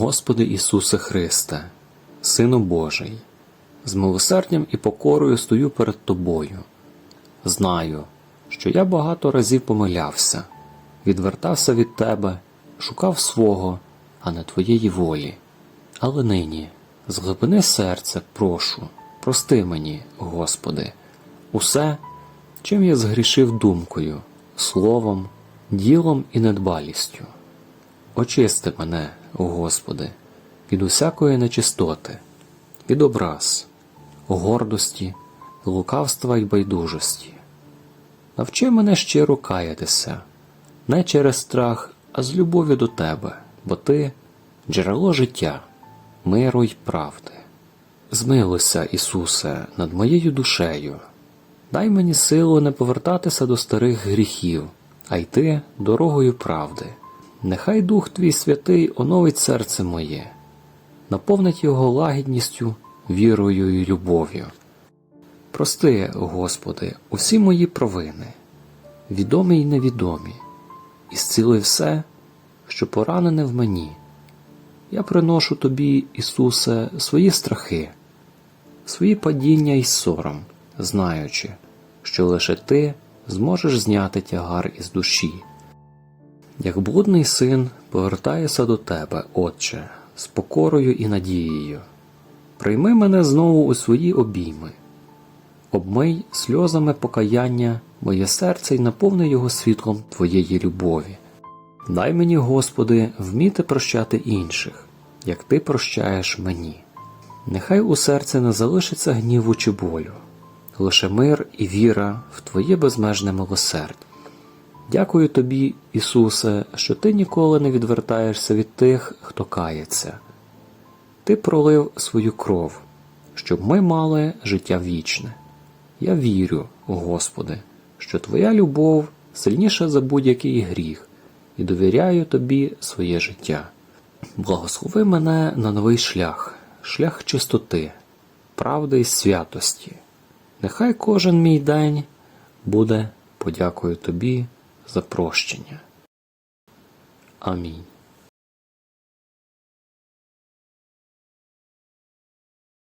Господи Ісусе Христе, Сину Божий, з милосердям і покорою стою перед Тобою. Знаю, що я багато разів помилявся, відвертався від Тебе, шукав свого, а не Твоєї волі. Але нині, з глибини серця, прошу, прости мені, Господи, усе, чим я згрішив думкою, словом, ділом і недбалістю. Очисти мене, Господи, від усякої нечистоти, від образ, гордості, лукавства й байдужості. Навчи мене щиро каятися, не через страх, а з любові до Тебе, бо Ти джерело життя, миру й правди. Змилуйся, Ісусе, над моєю душею. Дай мені силу не повертатися до старих гріхів, а йти дорогою правди. Нехай Дух Твій святий оновить серце моє, наповнить його лагідністю, вірою і любов'ю. Прости, Господи, усі мої провини, відомі й невідомі, і зціли все, що поранене в мені. Я приношу Тобі, Ісусе, свої страхи, свої падіння й сором, знаючи, що лише Ти зможеш зняти тягар із душі. Як блудний син повертаюся до Тебе, Отче, з покорою і надією. Прийми мене знову у свої обійми, обмий сльозами покаяння моє серце й наповни його світлом Твоєї любові. Дай мені, Господи, вміти прощати інших, як Ти прощаєш мені. Нехай у серці не залишиться гніву чи болю, лише мир і віра в Твоє безмежне милосердя. Дякую тобі, Ісусе, що ти ніколи не відвертаєшся від тих, хто кається. Ти пролив свою кров, щоб ми мали життя вічне. Я вірю, Господи, що Твоя любов сильніша за будь-який гріх, і довіряю Тобі своє життя. Благослови мене на новий шлях, шлях чистоти, правди і святості. Нехай кожен мій день буде подякою Тобі за прощення. Амінь.